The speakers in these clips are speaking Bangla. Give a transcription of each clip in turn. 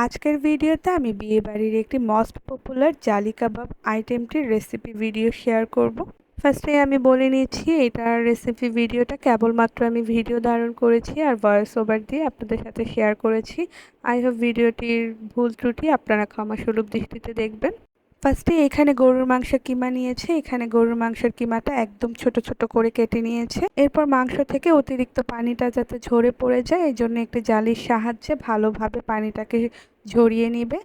আজকের ভিডিওতে আমি বিয়েবাড়ির একটি মোস্ট পপুলার জালি কাবাব আইটেমটির রেসিপি ভিডিও শেয়ার করব। ফার্স্টে আমি বলে নিচ্ছি, এটার রেসিপি ভিডিওটা কেবলমাত্র আমি ভিডিও ধারণ করেছি আর ভয়েস ওভার দিয়ে আপনাদের সাথে শেয়ার করেছি আই হোপ ভিডিওটির ভুল ত্রুটি আপনারা ক্ষমাসুলভ দৃষ্টিতে দেখবেন ফার্স্টে এখানে গরুর মাংস কিমা নিয়েছে। এখানে গরুর মাংসের কিমাটা একদম ছোট ছোট করে কেটে নিয়েছে। এরপর মাংস থেকে অতিরিক্ত পানিটা যাতে ঝরে পড়ে যায় এই জন্য একটি জালির সাহায্যে ভালোভাবে পানিটাকে ঝরিয়ে নিবে।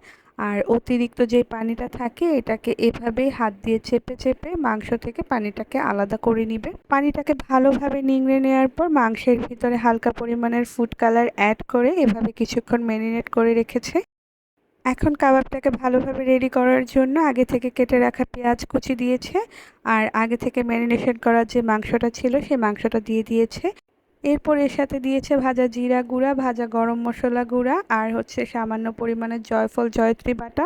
আর অতিরিক্ত যে পানিটা থাকে, এটাকে এভাবেই হাত দিয়ে চেপে চেপে মাংস থেকে পানিটাকে আলাদা করে নিবে। পানিটাকে ভালোভাবে নিংড়ে নেওয়ার পর মাংসের ভিতরে হালকা পরিমাণের ফুড কালার অ্যাড করে এভাবে কিছুক্ষণ ম্যারিনেট করে রেখেছে। এখন কাবাবটাকে ভালোভাবে রেডি করার জন্য আগে থেকে কেটে রাখা পেঁয়াজ কুচি দিয়েছে আর আগে থেকে ম্যারিনেশন করার যে মাংসটা ছিল সেই মাংসটা দিয়ে দিয়েছে। এরপর এর সাথে দিয়েছে ভাজা জিরা গুঁড়া, ভাজা গরম মশলা গুঁড়া আর হচ্ছে সামান্য পরিমাণে জয়ফল, জয়ত্রী বাটা।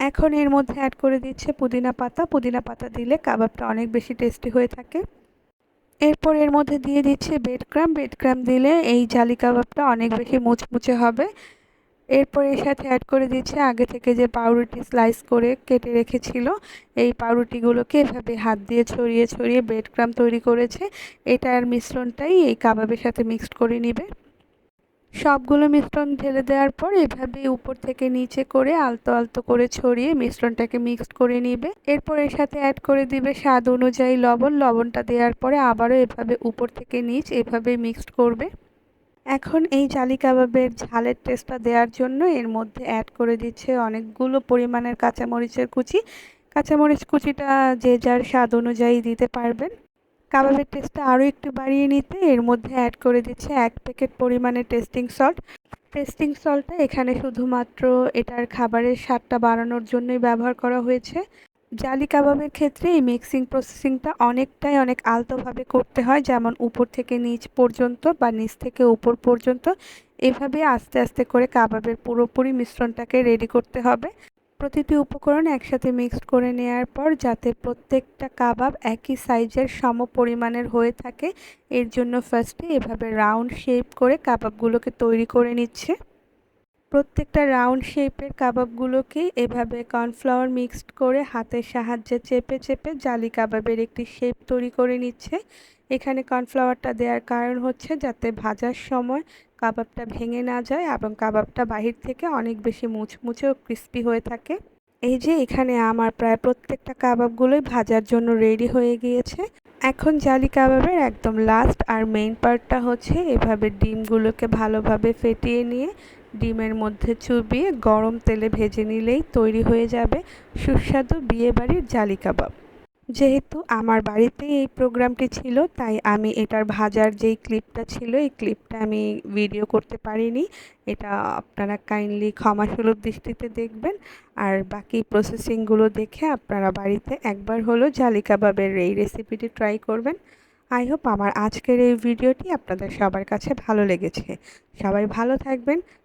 এখন এর মধ্যে অ্যাড করে দিচ্ছে পুদিনা পাতা। পুদিনা পাতা দিলে কাবাবটা অনেক বেশি টেস্টি হয়ে থাকে। এরপর এর মধ্যে দিয়ে দিচ্ছে বেড ক্রাম বেড ক্রাম দিলে এই জালি কাবাবটা অনেক বেশি মুচমুচে হবে। এরপর এর সাথে অ্যাড করে দিচ্ছে আগে থেকে যে পাউরুটি স্লাইস করে কেটে রেখেছিল, এই পাউরুটিগুলোকে এভাবে হাত দিয়ে ছড়িয়ে ছড়িয়ে ব্রেড ক্রাম তৈরি করেছে। এটার মিশ্রণটাই এই কাবাবের সাথে মিক্সড করে নিবে। সবগুলো মিশ্রণ ঢেলে দেওয়ার পর এভাবে উপর থেকে নিচে করে আলতো আলতো করে ছড়িয়ে মিশ্রণটাকে মিক্সড করে নিবে। এরপর এর সাথে অ্যাড করে দিবে স্বাদ অনুযায়ী লবণ। লবণটা দেওয়ার পরে আবারও এভাবে উপর থেকে নিচ এভাবে মিক্সড করবে। এখন এই জালি কাবাবের ঝালের টেস্টটা দেওয়ার জন্য এর মধ্যে অ্যাড করে দিচ্ছে অনেকগুলো পরিমাণের কাঁচামরিচের কুচি। কাঁচামরিচ কুচিটা যে যার স্বাদ অনুযায়ী দিতে পারবেন। কাবাবের টেস্টটা আরও একটু বাড়িয়ে নিতে এর মধ্যে অ্যাড করে দিচ্ছে এক প্যাকেট পরিমাণে টেস্টিং সল্ট টেস্টিং সল্টটা এখানে শুধুমাত্র এটার খাবারের স্বাদটা বাড়ানোর জন্যই ব্যবহার করা হয়েছে। জালি কাবাবের ক্ষেত্রে এই মিক্সিং প্রসেসিংটা অনেকটাই অনেক আলতোভাবে করতে হয়, যেমন উপর থেকে নিচ পর্যন্ত বা নিচ থেকে উপর পর্যন্ত। এভাবে আস্তে আস্তে করে কাবাবের পুরোপুরি মিশ্রণটাকে রেডি করতে হবে। প্রতিটি উপকরণ একসাথে মিক্সড করে নেওয়ার পর যাতে প্রত্যেকটা কাবাব একই সাইজের সম পরিমাণের হয়ে থাকে, এর জন্য ফার্স্টে এভাবে রাউন্ড শেপ করে কাবাবগুলোকে তৈরি করে নিচ্ছে। প্রত্যেকটা রাউন্ড শেপের কাবাবগুলোকে এভাবে কর্নফ্লাওয়ার মিক্সড করে হাতের সাহায্যে চেপে চেপে জালি কাবাবের একটি শেপ তৈরি করে নিচ্ছে। এখানে কর্নফ্লাওয়ারটা দেওয়ার কারণ হচ্ছে যাতে ভাজার সময় কাবাবটা ভেঙে না যায় এবং কাবাবটা বাহির থেকে অনেক বেশি মুচমুচে ও ক্রিস্পি হয়ে থাকে। এই যে এখানে আমার প্রায় প্রত্যেকটা কাবাবগুলোই ভাজার জন্য রেডি হয়ে গিয়েছে। এখন জালি কাবাবের একদম লাস্ট আর মেইন পার্টটা হচ্ছে এভাবে ডিমগুলোকে ভালোভাবে ফেটিয়ে নিয়ে ডিমের মধ্যে চুবিয়ে গরম তেলে ভেজে নিলেই তৈরি হয়ে যাবে সুস্বাদু বিয়েবাড়ির জালি কাবাব। যেহেতু আমার বাড়িতে এই প্রোগ্রামটি ছিল, তাই আমি এটার ভাজার যেই ক্লিপটা ছিল, এই ক্লিপটা আমি ভিডিও করতে পারিনি। এটা আপনারা কাইন্ডলি ক্ষমাসুলভ দৃষ্টিতে দেখবেন। আর বাকি প্রসেসিংগুলো দেখে আপনারা বাড়িতে একবার হলো জালি কাবাবের এই রেসিপিটি ট্রাই করবেন। আই হোপ আমার আজকের এই ভিডিওটি আপনাদের সবার কাছে ভালো লেগেছে। সবাই ভালো থাকবেন